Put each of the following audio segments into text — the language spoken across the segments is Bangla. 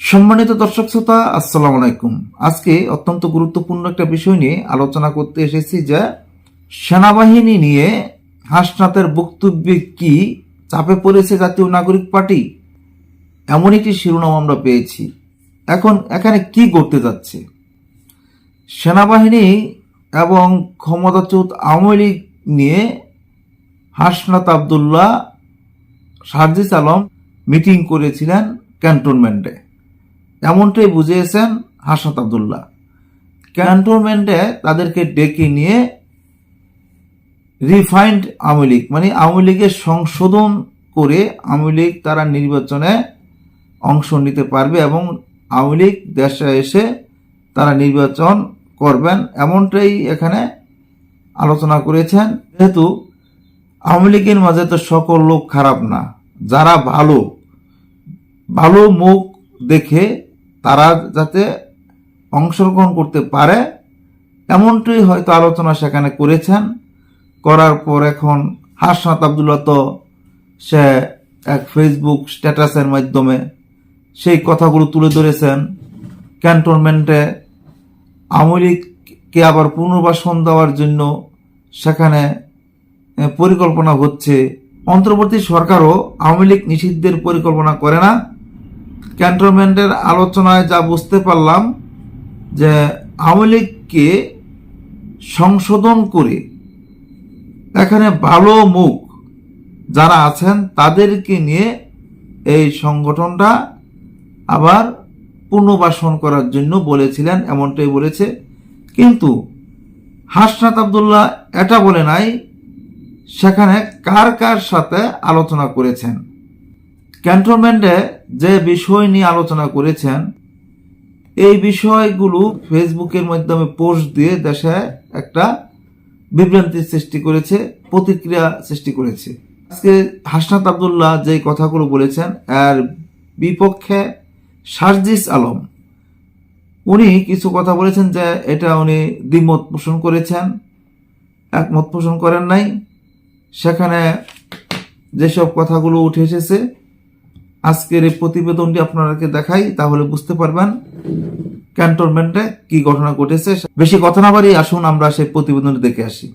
সম্মানিত দর্শক শ্রোতা, আসসালামু আলাইকুম। আজকে অত্যন্ত গুরুত্বপূর্ণ একটা বিষয় নিয়ে আলোচনা করতে এসেছি যে সেনাবাহিনী নিয়ে হাসনাতের বক্তব্যে কি চাপে পড়েছে জাতীয় নাগরিক পার্টি? এমন একটি শিরোনাম আমরা পেয়েছি। এখন এখানে কি করতে যাচ্ছে? সেনাবাহিনী এবং ক্ষমতাচ্যুত আওয়ামী লীগ নিয়ে হাসনাত আবদুল্লাহ, সার্জিস আলম মিটিং করেছিলেন ক্যান্টনমেন্টে। এমনটাই বুঝিয়েছেন হাসনাত আবদুল্লাহ। ক্যান্টনমেন্টে তাদেরকে ডেকে নিয়ে রিফাইন্ড আওয়ামী লীগ মানে আওয়ামী লীগের সংশোধন করে আওয়ামী লীগ তারা নির্বাচনে অংশ নিতে পারবে এবং আওয়ামী লীগ দেশে এসে তারা নির্বাচন করবেন এমনটাই এখানে আলোচনা করেছেন। যেহেতু আওয়ামী লীগের মাঝে তো সকল লোক খারাপ না, যারা ভালো ভালো মুখ দেখে তারা যাতে অংশগ্রহণ করতে পারে এমনটাই হয়তো আলোচনা সেখানে করেছেন। করার পর এখন হাসনাত আবদুল্লাহ তো সে এক ফেসবুক স্ট্যাটাসের মাধ্যমে সেই কথাগুলো তুলে ধরেছেন। ক্যান্টনমেন্টে আওয়ামী লীগকে আবার পুনর্বাসন দেওয়ার জন্য সেখানে পরিকল্পনা হচ্ছে। অন্তর্বর্তী সরকারও আওয়ামী লীগ নিষিদ্ধের পরিকল্পনা করে না। ক্যান্টনমেন্টের আলোচনায় যা বুঝতে পারলাম যে আওয়ামী লীগকে সংশোধন করে এখানে ভালো মুখ যারা আছেন তাদেরকে নিয়ে এই সংগঠনটা আবার পুনর্বাসন করার জন্য বলেছিলেন, এমনটাই বলেছে। কিন্তু হাসনাত আবদুল্লাহ এটা বলে নাই, সেখানে কার কার সাথে আলোচনা করেছেন? ক্যান্টনমেন্টে যে বিষয় নিয়ে আলোচনা করেছেন, এই বিষয়গুলো ফেসবুকের মাধ্যমে পোস্ট দিয়ে দেশে একটা বিভ্রান্তির সৃষ্টি করেছে, প্রতিক্রিয়া সৃষ্টি করেছে। আজকে হাসনাত আবদুল্লাহ যে কথাগুলো বলেছেন, এর বিপক্ষে সার্জিস আলম, উনি কিছু কথা বলেছেন যে এটা উনি দ্বিমত পোষণ করেছেন, একমত পোষণ করেন নাই। সেখানে যেসব কথাগুলো উঠে এসেছে আজকের এই প্রতিবেদনটি আপনাদেরকে দেখাই, তাহলে বুঝতে পারবেন ক্যান্টনমেন্টে কি ঘটনা ঘটেছে। বেশি কথা না বাড়ি আসুন, আমরা সেই প্রতিবেদনটি দেখে আসি।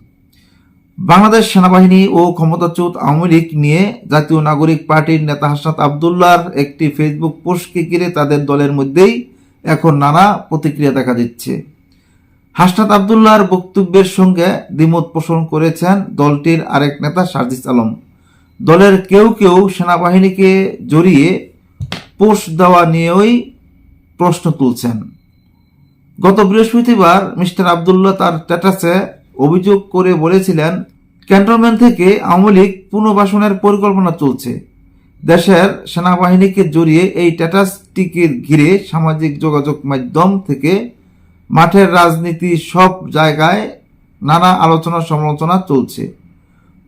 বাংলাদেশ সেনাবাহিনী ও ক্ষমতাচ্যুত আওয়ামী লীগ নিয়ে জাতীয় নাগরিক পার্টির নেতা হাসনাত আবদুল্লাহর একটি ফেসবুক পোস্টকে ঘিরে তাদের দলের মধ্যেই এখন নানা প্রতিক্রিয়া দেখা দিচ্ছে। হাসনাত আবদুল্লাহর বক্তব্যের সঙ্গে দ্বিমত পোষণ করেছেন দলটির আরেক নেতা সার্জিস আলম। দলের কেউ কেউ সেনাবাহিনীকে জড়িয়ে পোস্ট দেওয়া নিয়েই প্রশ্ন তুলছেন। গত বৃহস্পতিবার মিস্টার আবদুল্লাহ তার স্ট্যাটাসে অভিযোগ করে বলেছিলেন, ক্যান্টনমেন্ট থেকে আওয়ামী লীগ পুনর্বাসনের পরিকল্পনা চলছে। দেশের সেনাবাহিনীকে জড়িয়ে এই স্ট্যাটাসটিকে ঘিরে সামাজিক যোগাযোগ মাধ্যম থেকে মাঠের রাজনীতি সব জায়গায় নানা আলোচনা সমালোচনা চলছে।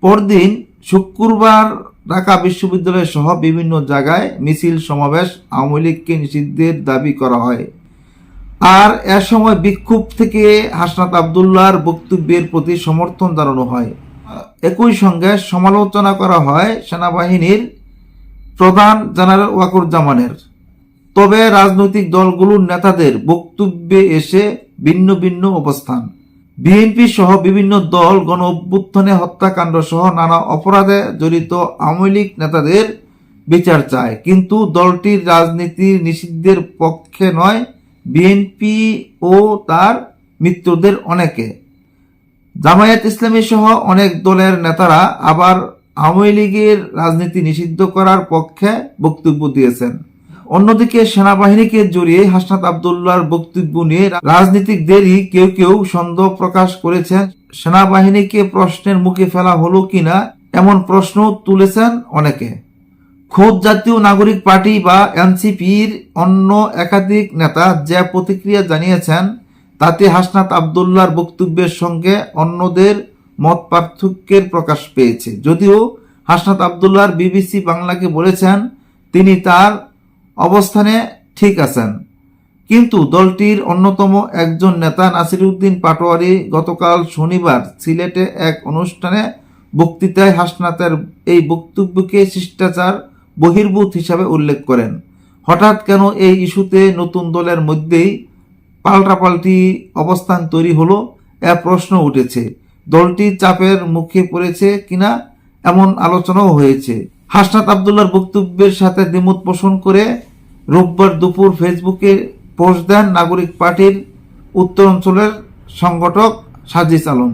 পরদিন শুক্রবার ঢাকা বিশ্ববিদ্যালয় সহ বিভিন্ন জায়গায় মিছিল সমাবেশ আওয়ামী লীগকে নিষিদ্ধের দাবি করা হয়। আর এ সময় বিক্ষোভ থেকে হাসনাত আবদুল্লাহর বক্তব্যের প্রতি সমর্থন জানানো হয়। একই সঙ্গে সমালোচনা করা হয় সেনাবাহিনীর প্রধান জেনারেল ওয়াকুরুজ্জামানের। তবে রাজনৈতিক দলগুলোর নেতাদের বক্তব্যে এসে ভিন্ন ভিন্ন অবস্থান। বিএনপি সহ বিভিন্ন দল গণ অভ্যুত্থানে হত্যাকাণ্ড সহ নানা অপরাধে জড়িত আওয়ামী লীগ নেতাদের বিচার চায়। কিন্তু দলটির রাজনীতির নিষিদ্ধের পক্ষে নয়, বিএনপি ও তার মিত্রদের অনেকে। জামায়াত ইসলামী সহ অনেক দলের নেতারা আবার আওয়ামী লীগের রাজনীতি নিষিদ্ধ করার পক্ষে বক্তব্য দিয়েছেন। অন্যদিকে সেনাবাহিনীকে জড়িয়ে হাসনাত আবদুল্লার বক্তব্য নিয়ে রাজনীতিকদেরই কেউ কেউ সন্দেহ প্রকাশ করেছেন। সেনাবাহিনীকে প্রশ্নের মুখে ফেলা হলো কিনা এমন প্রশ্ন তুলেছেন অনেকে। খোদ জাতীয় নাগরিক পার্টি বা এনসিপির অন্য একাধিক নেতা যে প্রতিক্রিয়া জানিয়েছেন, তাতে হাসনাত আবদুল্লাহর বক্তব্যের সঙ্গে অন্যদের মত পার্থক্যের প্রকাশ পেয়েছে। যদিও হাসনাত আবদুল্লাহর বিবিসি বাংলাকে বলেছেন, তিনি তার অবস্থানে ঠিক আছেন। কিন্তু দলটির অন্যতম একজন নেতা নাসিরউদ্দিন পাটোয়ারি গতকাল শনিবার সিলেটে এক অনুষ্ঠানে বক্তৃতায় হাসনাতের এই বক্তব্যকে শিষ্টাচার, বহির্ভূত হিসাবে উল্লেখ করেন। হঠাৎ কেন এই ইস্যুতে নতুন দলের মধ্যেই পাল্টাপাল্টি অবস্থান তৈরি হলো, এ প্রশ্ন উঠেছে। দলটি চাপের মুখে পড়েছে কিনা, এমন আলোচনাও হয়েছে। হাসনাত আবদুল্লার বক্তব্যের সাথে দ্বিমত পোষণ করে রোববার দুপুর ফেসবুকে পোস্ট দেন নাগরিক পার্টির উত্তর অঞ্চলের সংগঠক সাজিস আলম।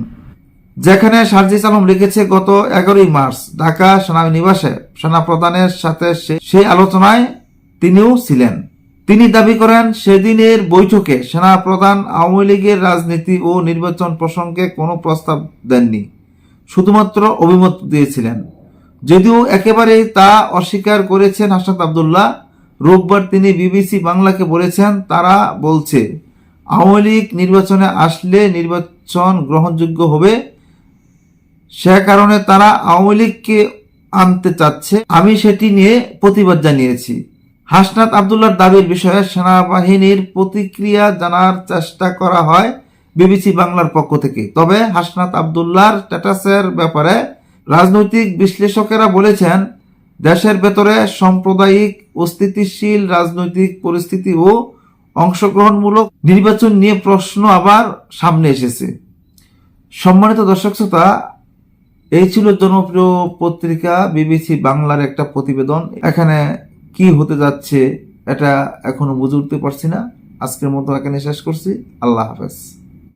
যেখানে সার্জিস আলম লিখেছে, গত এগারোই মার্চ ঢাকা সেনানিবাসে সেনা প্রধানের সাথে সেই আলোচনায় তিনিও ছিলেন। তিনি দাবি করেন, সেদিনের বৈঠকে সেনা প্রধান আওয়ামী লীগের রাজনীতি ও নির্বাচন প্রসঙ্গে কোনো প্রস্তাব দেননি। শুধুমাত্র অভিমত দিয়েছিলেন। যদিও একেবারেই তা অস্বীকার করেছেন হাসনাত আবদুল্লাহ রোববার তিনি বিবিসি বাংলাকে বলেছেন, তারা বলছে, আওয়ামী লীগ নির্বাচনে আসলে নির্বাচন গ্রহণযোগ্য হবে। সে কারণে তারা আওয়ামী লীগকে আনতে চাচ্ছে। আমি সেটি নিয়ে প্রতিবাদ জানিয়েছি। হাসনাত আবদুল্লার দাবির বিষয়ে সেনাবাহিনীর প্রতিক্রিয়া জানার চেষ্টা করা হয় বিবিসি বাংলার পক্ষ থেকে। তবে হাসনাত আবদুল্লার স্ট্যাটাসের ব্যাপারে রাজনৈতিক বিশ্লেষকেরা বলেছেন দেশের ভেতরে সাম্প্রদায়িক, অস্থিতিশীল, রাজনৈতিক পরিস্থিতি ও অংশগ্রহণমূলক নির্বাচন নিয়ে প্রশ্ন আবার সামনে এসেছে। সম্মানিত দর্শক শ্রোতা, এই ছিল জনপ্রিয় পত্রিকা বিবিসি বাংলার একটা প্রতিবেদন। এখানে কি হতে যাচ্ছে এটা এখনও বুঝে উঠতে পারছি না। আজকের মতো এখানে শেষ করছি। আল্লাহ হাফেজ।